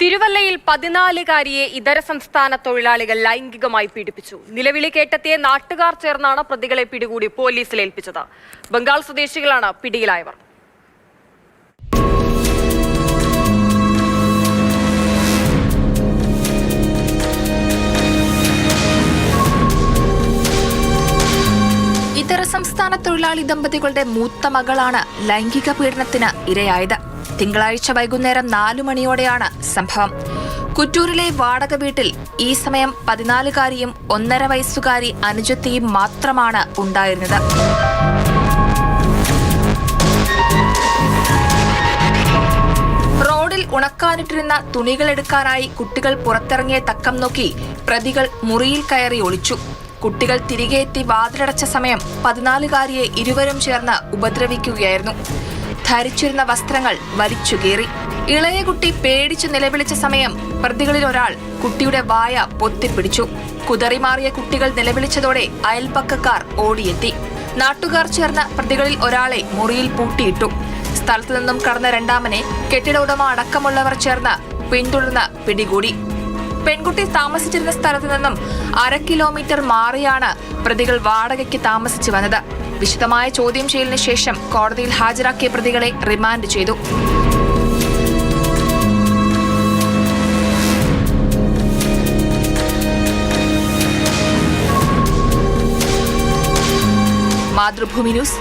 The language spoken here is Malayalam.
തിരുവല്ലയിൽ പതിനാലുകാരിയെ ഇതര സംസ്ഥാന തൊഴിലാളികൾ ലൈംഗികമായി പീഡിപ്പിച്ചു. നിലവിളി കേട്ടെത്തിയ നാട്ടുകാർ ചേർന്നാണ് പ്രതികളെ പിടികൂടി പോലീസിൽ ഏൽപ്പിച്ചത്. ബംഗാൾ സ്വദേശികളാണ് പിടിയിലായവർ. ഇതര സംസ്ഥാന തൊഴിലാളി ദമ്പതികളുടെ മൂത്ത മകളാണ് ലൈംഗിക പീഡനത്തിന് ഇരയായത്. തിങ്കളാഴ്ച വൈകുന്നേരം നാലു മണിയോടെയാണ് സംഭവം. കുറ്റൂരിലെ വാടക വീട്ടിൽ ഈ സമയം പതിനാലുകാരിയും ഒന്നര വയസ്സുകാരി അനുജത്തിയും മാത്രമാണ് ഉണ്ടായിരുന്നത്. റോഡിൽ ഉണക്കാനിട്ടിരുന്ന തുണികൾ എടുക്കാനായി കുട്ടികൾ പുറത്തിറങ്ങിയ തക്കം നോക്കി പ്രതികൾ മുറിയിൽ കയറി ഒളിച്ചു. കുട്ടികൾ തിരികെ എത്തി വാതിലടച്ച സമയം പതിനാലുകാരിയെ ഇരുവരും ചേർന്ന് ഉപദ്രവിക്കുകയായിരുന്നു. ധരിച്ചിരുന്ന വസ്ത്രങ്ങൾ വലിച്ചുകീറി ഇളയ കുട്ടി പേടിച്ചു നിലവിളിച്ച സമയം പ്രതികളിൽ ഒരാൾ കുട്ടിയുടെ വായ പൊത്തിപ്പിടിച്ചു. കുതറിമാറിയ കുട്ടികൾ നിലവിളിച്ചതോടെ അയൽപ്പക്കക്കാർ ഓടിയെത്തി. നാട്ടുകാർ ചേർന്ന് പ്രതികളിൽ ഒരാളെ മുറിയിൽ പൂട്ടിയിട്ടു. സ്ഥലത്തു നിന്നും കടന്ന രണ്ടാമനെ കെട്ടിട ഉടമ അടക്കമുള്ളവർ ചേർന്ന് പിന്തുടർന്ന് പിടികൂടി. പെൺകുട്ടി താമസിച്ചിരുന്ന സ്ഥലത്തു നിന്നും അര കിലോമീറ്റർ മാറിയാണ് പ്രതികൾ വാടകയ്ക്ക് താമസിച്ചു വന്നത്. വിശദമായ ചോദ്യം ചെയ്യലിന് ശേഷം കോടതിയിൽ ഹാജരാക്കിയ പ്രതികളെ റിമാൻഡ് ചെയ്തു. മാതൃഭൂമി ന്യൂസ്